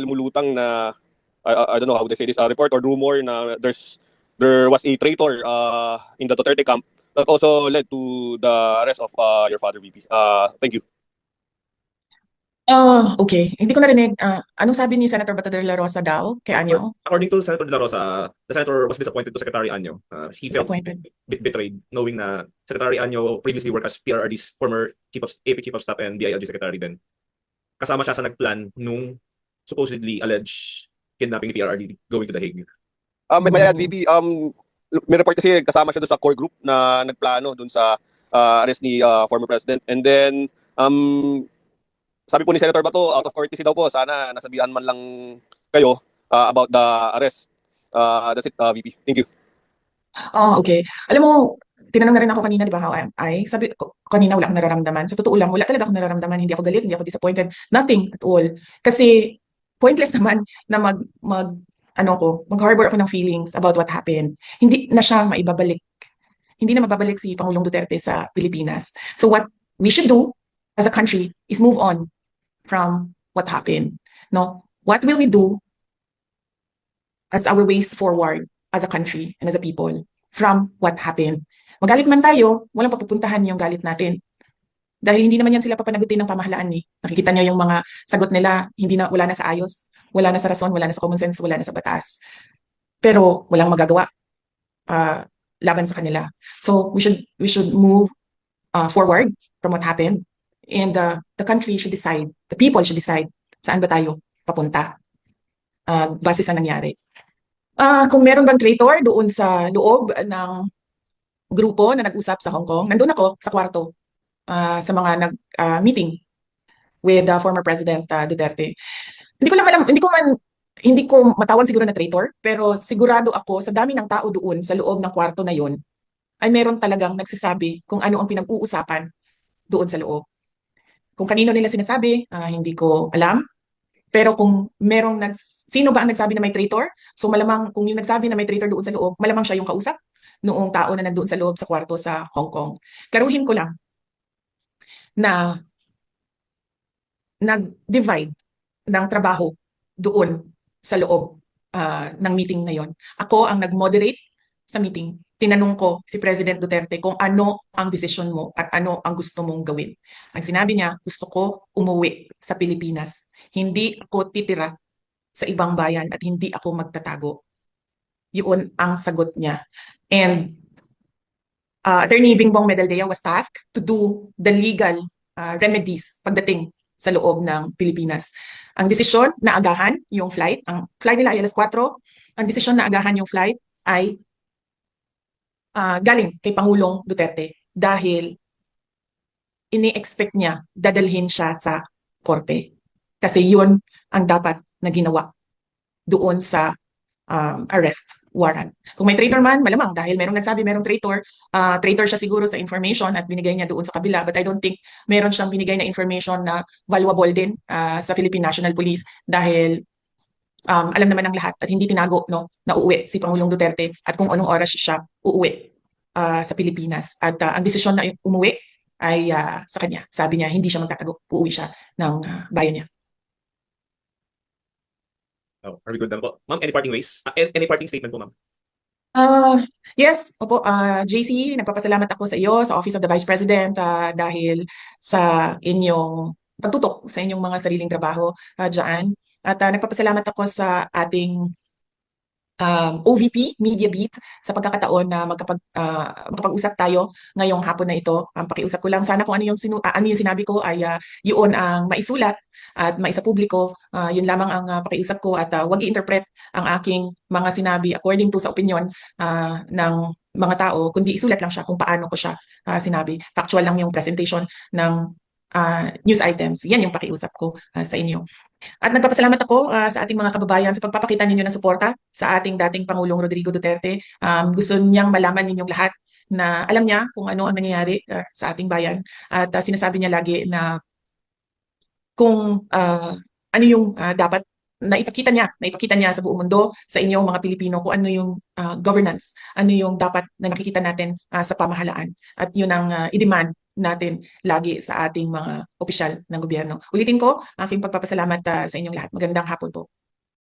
lumulutang na I, I- don't know how would I say this, a report or rumor na there's there was a traitor uh, in the Duterte camp that also led to the arrest of uh, your father, VP. Uh, thank you. Ah, okay. Hindi ko narinig. Ah, anong sabi ni Senator Bato de la Rosa daw kay Anyo? According to Senator De La Rosa, uh, the senator was disappointed to Secretary Anyo. Uh, he felt Disappointed. bit betrayed knowing na Secretary Anyo previously worked as PRRD's former chief of AP chief of staff and DILG secretary din. Kasama siya sa nagplan nung supposedly alleged kidnapping ni PRRD going to The Hague. Um, may, may add. VP, um, may report kasi kasama siya doon sa core group na nagplano doon sa uh, arrest ni uh, former president. And then, um, sabi po ni Senator Bato, out of courtesy daw po, sana nasabihan man lang kayo uh, about the arrest. Uh, that's it, uh, VP. Thank you. Ah, okay. Alam mo, tinanong na rin ako kanina, di ba, how am I? Sabi ko, kanina wala akong nararamdaman. Sa totoo lang, wala talaga akong nararamdaman. Hindi ako galit, hindi ako disappointed. Nothing at all. Kasi, pointless naman na mag, mag, ano ko, mag-harbor ako ng feelings about what happened. Hindi na siya maibabalik. Hindi na mababalik si Pangulong Duterte sa Pilipinas. So what we should do as a country is move on from what happened. No? What will we do as our ways forward as a country and as a people from what happened. Magalit man tayo, walang papupuntahan yung galit natin. Dahil hindi naman yan sila papanagutin ng pamahalaan eh. Nakikita nyo yung mga sagot nila, hindi na, wala na sa ayos, wala na sa rason, wala na sa common sense, wala na sa batas. Pero walang magagawa ah, laban sa kanila. So we should we should move ah, forward from what happened and uh, the country should decide, the people should decide saan ba tayo papunta ah, base sa nangyari. Ah, kung meron bang traitor doon sa loob ng grupo na nag-usap sa Hong Kong, nandun ako sa kwarto ah, sa mga nag-meeting with the former President ah, Duterte. Hindi ko lang alam, hindi ko man hindi ko matawag siguro na traitor, pero sigurado ako sa dami ng tao doon sa loob ng kwarto na yon ay meron talagang nagsasabi kung ano ang pinag-uusapan doon sa loob. Kung kanino nila sinasabi, ah, hindi ko alam. Pero kung merong nag sino ba ang nagsabi na may traitor? So malamang kung yung nagsabi na may traitor doon sa loob, malamang siya yung kausap noong tao na nandoon sa loob sa kwarto sa Hong Kong. Karuhin ko lang na nag-divide ng trabaho doon sa loob ah, ng meeting na yon. Ako ang nag-moderate sa meeting. Tinanong ko si President Duterte kung ano ang desisyon mo at ano ang gusto mong gawin. Ang sinabi niya, gusto ko umuwi sa Pilipinas. Hindi ako titira sa ibang bayan at hindi ako magtatago. Yun ang sagot niya. And uh, Attorney Bingbong Medaldea was tasked to do the legal uh, remedies pagdating sa loob ng Pilipinas. Ang desisyon na agahan yung flight, ang flight nila ay alas 4, ang desisyon na agahan yung flight ay ah, galing kay Pangulong Duterte dahil ini-expect niya dadalhin siya sa korte. Kasi yun ang dapat na ginawa doon sa um, arrest warrant. Kung may traitor man, malamang dahil merong nagsabi merong traitor, ah, traitor siya siguro sa information at binigay niya doon sa kabila. But I don't think meron siyang binigay na information na valuable din ah, sa Philippine National Police dahil um, alam naman ng lahat at hindi tinago no, na uuwi si Pangulong Duterte at kung anong oras siya uuwi ah, sa Pilipinas. At ah, ang desisyon na umuwi ay ah, sa kanya. Sabi niya, hindi siya magtatago. Uuwi siya ng ah, bayan niya. Oh, are good na po? Ma'am, any parting ways? Ah, any, parting statement po, ma'am? Ah, yes, opo, ah, JC, nagpapasalamat ako sa iyo, sa Office of the Vice President, ah, dahil sa inyong pagtutok sa inyong mga sariling trabaho uh, dyan. At ah, nagpapasalamat ako sa ating um, OVP, Media Beat, sa pagkakataon na magkapag, ah, makapag-usap tayo ngayong hapon na ito. Ang pakiusap ko lang, sana kung ano yung, sinu- ah, ano yung sinabi ko ay ah, yun ang maisulat at maisapubliko. Ah, yun lamang ang ah, pakiusap ko at ah, wag i-interpret ang aking mga sinabi according to sa opinion ah, ng mga tao, kundi isulat lang siya kung paano ko siya ah, sinabi. Factual lang yung presentation ng ah, news items. Yan yung pakiusap ko ah, sa inyo. At nagpapasalamat ako ah, sa ating mga kababayan sa pagpapakita ninyo ng suporta sa ating dating Pangulong Rodrigo Duterte. Um, gusto niyang malaman ninyong lahat na alam niya kung ano ang nangyayari ah, sa ating bayan. At ah, sinasabi niya lagi na kung ah, ano yung ah, dapat naipakita niya, naipakita niya sa buong mundo, sa inyong mga Pilipino, kung ano yung ah, governance, ano yung dapat na nakikita natin ah, sa pamahalaan. At yun ang ah, i-demand natin lagi sa ating mga opisyal ng gobyerno. Ulitin ko, aking pagpapasalamat ah, sa inyong lahat. Magandang hapon po.